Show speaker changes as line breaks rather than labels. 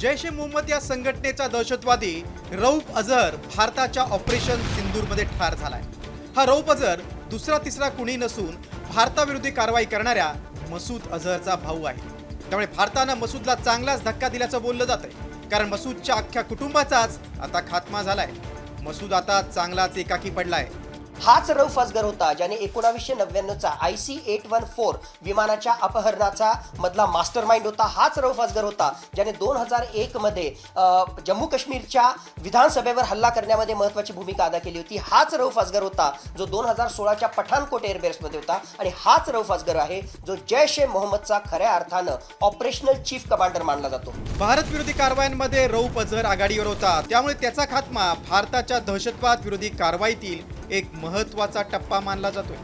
जैश ए मोहम्मद या संघटनेचा दहशतवादी रऊफ अझर भारताच्या ऑपरेशन सिंदूरमध्ये ठार झालाय. हा रऊफ अझर दुसरा तिसरा कुणी नसून भारताविरोधी कारवाई करणाऱ्या मसूद अझहरचा भाऊ आहे. त्यामुळे भारतानं मसूदला चांगलाच धक्का दिल्याचं बोललं जातंय. कारण मसूदच्या अख्ख्या कुटुंबाचाच आता खात्मा झालाय. मसूद आता चांगलाच एकाकी पडलाय.
हाच रऊफ फासगर होता ज्याने एकोणावीसशे नव्याण्णवचा I C eight one four विमानाच्या अपहरणाचा मधला मास्टर माइंड होता. हाच रऊफ फासगर होता ज्याने दोन हजार एकमध्ये जम्मू काश्मीरच्या विधानसभेवर हल्ला करण्यामध्ये महत्त्वाची भूमिका अदा केली होती. हाच रऊफ फासगर होता जो दोन हजार सोळाच्या पठाणकोट एअरबेसमध्ये होता. आणि हाच रऊफ फासगर आहे जो जैश ए मोहम्मदचा खऱ्या अर्थानं ऑपरेशनल चीफ कमांडर मानला जातो.
भारत विरोधी कारवायांमध्ये रऊफ अझहर आघाडीवर होता. त्यामुळे त्याचा खात्मा भारताच्या दहशतवाद विरोधी कारवाईतील एक महत्त्वाचा टप्पा मानला जातोय.